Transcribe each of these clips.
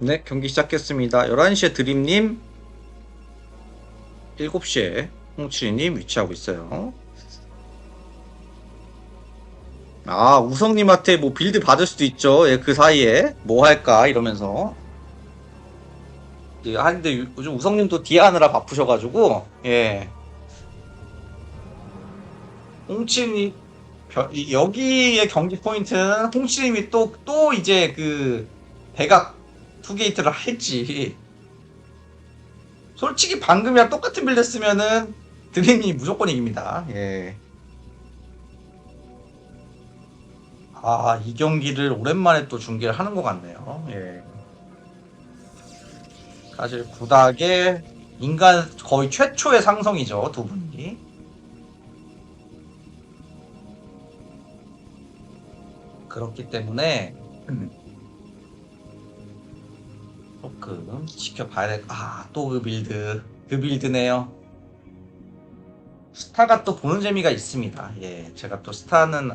네, 경기 시작했습니다. 11시에 드림님, 7시에 홍칠이님 위치하고 있어요. 아, 우성님한테 뭐 빌드 받을 수도 있죠. 예, 그 사이에 뭐 할까 이러면서. 예, 아, 근데 요- 요즘 우성님도 디하느라 바쁘셔가지고, 예. 이- 여기의 경기 포인트는 홍칠님이 또, 또 이제 그, 대각 투게이트를 할지. 솔직히 방금이랑 똑같은 빌드 쓰면은 드림이 무조건 이깁니다. 예. 아, 이 경기를 오랜만에 또 중계를 하는 것 같네요. 예. 사실 구닥의 인간 거의 최초의 상성이죠, 두 분이. 그렇기 때문에 조금 지켜봐야 될, 아, 또 그 빌드. 그 빌드네요. 스타가 또 보는 재미가 있습니다. 예, 제가 또 스타는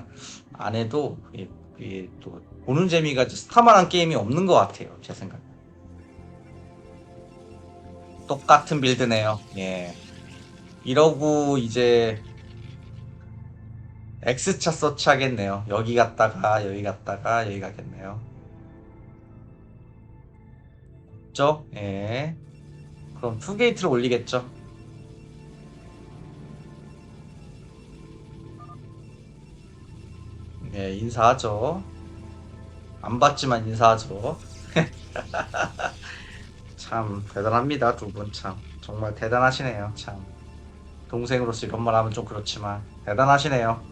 안 해도, 예, 예, 또 보는 재미가 스타만한 게임이 없는 것 같아요. 제 생각. 똑같은 빌드네요. 예. 이러고 이제 X차 서치 하겠네요. 여기 갔다가 여기 갔다가 여기 가겠네요. 죠? 예. 그럼 투게이트를 올리겠죠. 예, 인사하죠. 안 받지만 인사하죠. 참 대단합니다, 두 분 참. 정말 대단하시네요, 참. 동생으로서 이런 말 하면 좀 그렇지만 대단하시네요.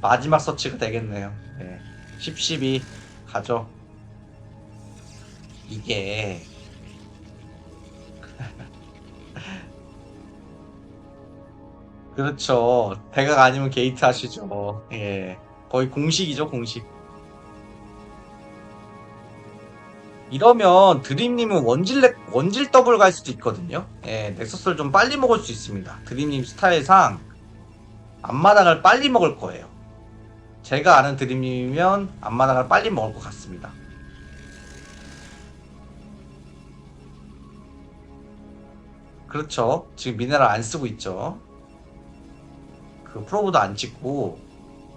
마지막 서치가 되겠네요. 예. 10, 12 가죠. 이게 그렇죠. 대각 아니면 게이트 하시죠. 예. 거의 공식이죠, 공식. 이러면 드림님은 원질 렉- 원질 더블 갈 수도 있거든요. 예, 넥서스를 좀 빨리 먹을 수 있습니다. 드림님 스타일상 앞마당을 빨리 먹을 거예요. 제가 아는 드림님이면 앞마당을 빨리 먹을 것 같습니다. 그렇죠. 지금 미네랄 안 쓰고 있죠. 그 프로브도 안 찍고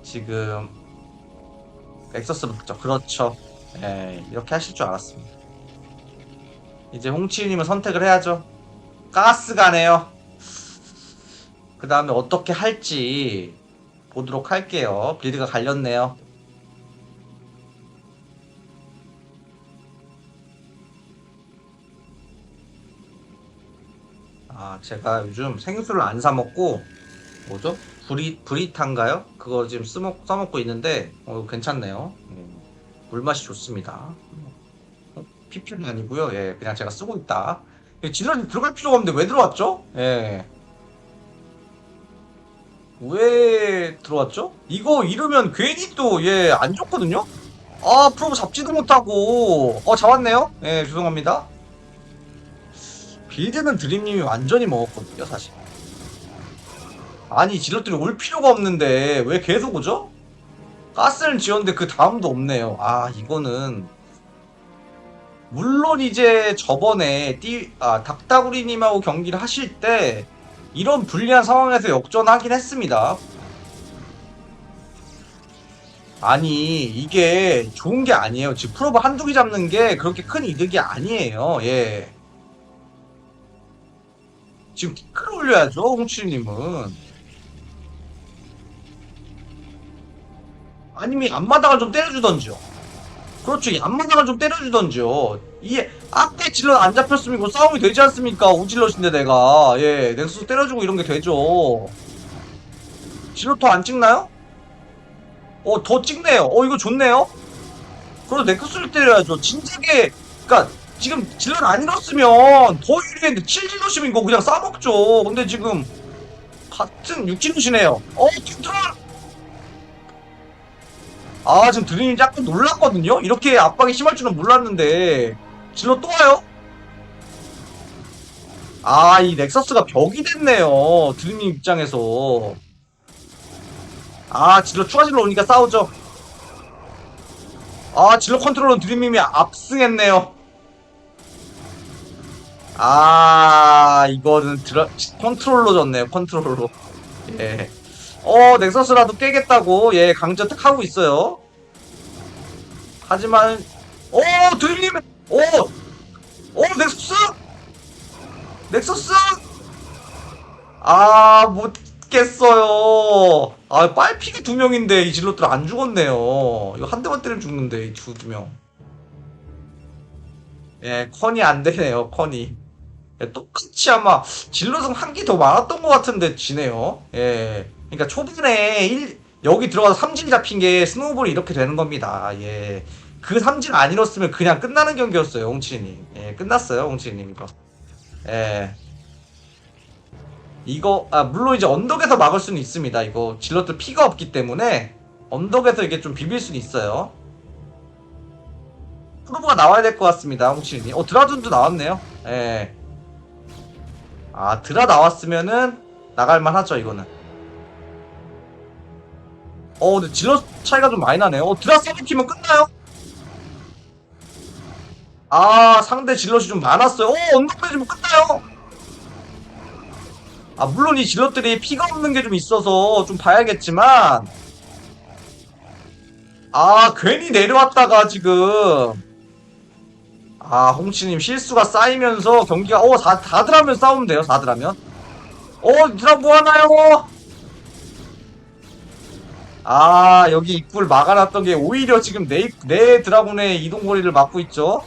지금 엑서스 먹죠. 그렇죠. 예, 이렇게 하실 줄 알았습니다. 이제 홍치유님은 선택을 해야죠. 가스 가네요. 그 다음에 어떻게 할지 보도록 할게요. 빌드가 갈렸네요. 아, 제가 요즘 생수를 안 사 먹고 뭐죠? 브리 브리탄가요? 그거 지금 쓰먹 써먹고 있는데 어, 괜찮네요. 음, 물 맛이 좋습니다. 어, PP는 아니고요. 예, 그냥 제가 쓰고 있다. 진원이 들어갈 필요가 없는데 왜 들어왔죠? 예. 왜 들어왔죠? 이거 이러면 괜히 또 예 안 좋거든요. 아 프로브 잡지도 못하고 어 잡았네요. 예 죄송합니다. 빌드는 드림님이 완전히 먹었거든요 사실. 아니 질럿들이 올 필요가 없는데 왜 계속 오죠? 가스를 지었는데 그 다음도 없네요. 아 이거는 물론 이제 저번에 띠, 아, 닥다구리님하고 경기를 하실 때 이런 불리한 상황에서 역전하긴 했습니다. 아니 이게 좋은 게 아니에요. 지금 프로브 한두 개 잡는 게 그렇게 큰 이득이 아니에요. 예. 지금 끌어올려야죠, 홍치님은. 아니면 앞마당을 좀 때려주던지요. 그렇죠. 이 앞마당을 좀 때려주던지요. 이게 앞에 질럿 안 잡혔으면 이거 싸움이 되지 않습니까? 우질럿인데 내가 예 넥서스 때려주고 이런 게 되죠. 더안 찍나요? 어 더 찍네요. 어 이거 좋네요. 그럼 넥서스를 때려야죠. 진작에 그니까 지금 질럿 안 잃었으면 더 유리했는데 7질럿이면 이거 그냥 싸먹죠. 근데 지금 같은 6질럿이네요. 어 컨트롤 아 지금 드림이 약간 놀랐거든요 이렇게 압박이 심할 줄은 몰랐는데 질러 또 와요? 아 이 넥서스가 벽이 됐네요 드림님 입장에서 아 질러 추가 질러 오니까 싸우죠 아 질러 컨트롤은 드림님이 압승했네요 아 이거는 드라 컨트롤로 졌네요 컨트롤로. 예 어 넥서스라도 깨겠다고. 예 강저택 하고 있어요. 하지만 오 드림님 오오 넥서스! 넥서스! 아 못겠어요. 아 빨피기 두 명인데 이 질럿들 안 죽었네요. 이거 한 대만 때리면 죽는데 이두 명. 예, 컨이 안 되네요, 컨이. 예, 똑같이 아마 진로성 한기더 많았던 것 같은데 지네요. 예. 그러니까 초반에 일, 여기 들어가서 삼진 잡힌 게 스노우볼이 이렇게 되는 겁니다. 예. 그 삼진 안 잃었으면 그냥 끝나는 경기였어요, 홍치님. 예, 끝났어요, 홍치님 이거. 예. 이거 아 물론 이제 언덕에서 막을 수는 있습니다. 이거 질럿들 피가 없기 때문에 언덕에서 이게 좀 비빌 수는 있어요. 프로브가 나와야 될 것 같습니다, 홍치님. 어 드라둔도 나왔네요. 예. 아 드라 나왔으면은 나갈만 하죠 이거는. 어 근데 질러 차이가 좀 많이 나네요 어 드라 서브키면 끝나요? 아 상대 질럿이 좀 많았어요. 어 언덕 빼주면 끝나요? 아 물론 이 질럿들이 피가 없는 게 좀 있어서 좀 봐야겠지만. 아 괜히 내려왔다가 지금 아, 홍치님 실수가 쌓이면서 경기가 어, 다, 다들 하면 싸우면 돼요. 다들 하면. 어, 드라 뭐 하나요? 아, 여기 입구를 막아놨던 게 오히려 지금 내, 내 드라군의 이동거리를 막고 있죠.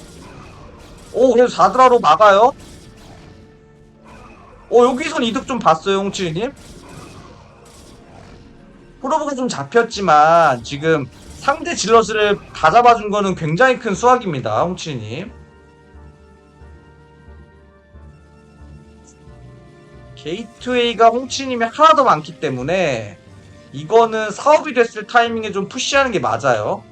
오, 그래서 4드라로 막아요. 어, 여기선 이득 좀 봤어요, 홍치님. 프로브가 좀 잡혔지만 지금 상대 질러스를 다 잡아준 거는 굉장히 큰 수확입니다, 홍치님. 게이트웨이가 홍치님이 하나 더 많기 때문에 이거는 사업이 됐을 타이밍에 좀 푸시하는 게 맞아요.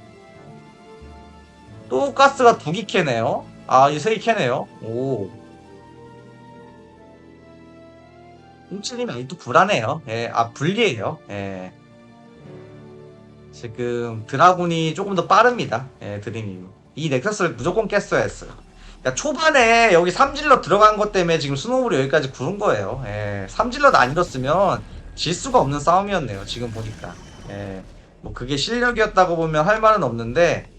또 가스가 두개 캐네요. 아, 이세 개 캐네요. 오. 홍치님이 아직도 불안해요. 예, 아, 불리해요. 예. 지금 드라군이 조금 더 빠릅니다. 예, 드림이. 이 넥서스를 무조건 깼어야 했어요. 그러니까 초반에 여기 삼질러 들어간 것 때문에 지금 스노우볼이 여기까지 구른 거예요. 예, 삼질러도 안 잃었으면 질 수가 없는 싸움이었네요. 지금 보니까. 예, 뭐 그게 실력이었다고 보면 할 말은 없는데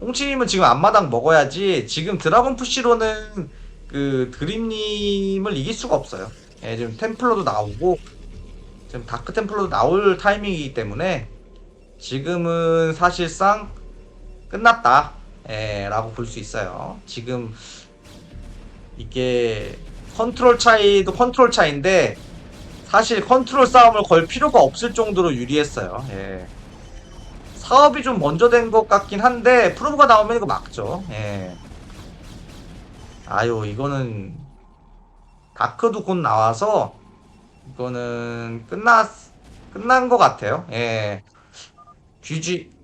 홍치님은 지금 앞마당 먹어야지 지금 드라곤 푸시로는 그 드림님을 이길 수가 없어요. 예, 지금 템플러도 나오고 지금 다크 템플러도 나올 타이밍이기 때문에 지금은 사실상 끝났다. 예, 라고 볼 수 있어요. 지금 이게 컨트롤 차이도 컨트롤 차이인데 사실 컨트롤 싸움을 걸 필요가 없을 정도로 유리했어요. 예. 사업이 좀 먼저 된 것 같긴 한데 프로브가 나오면 이거 막죠. 예. 아유 이거는 다크도 곧 나와서 이거는 끝났 끝난 것 같아요. 예. GG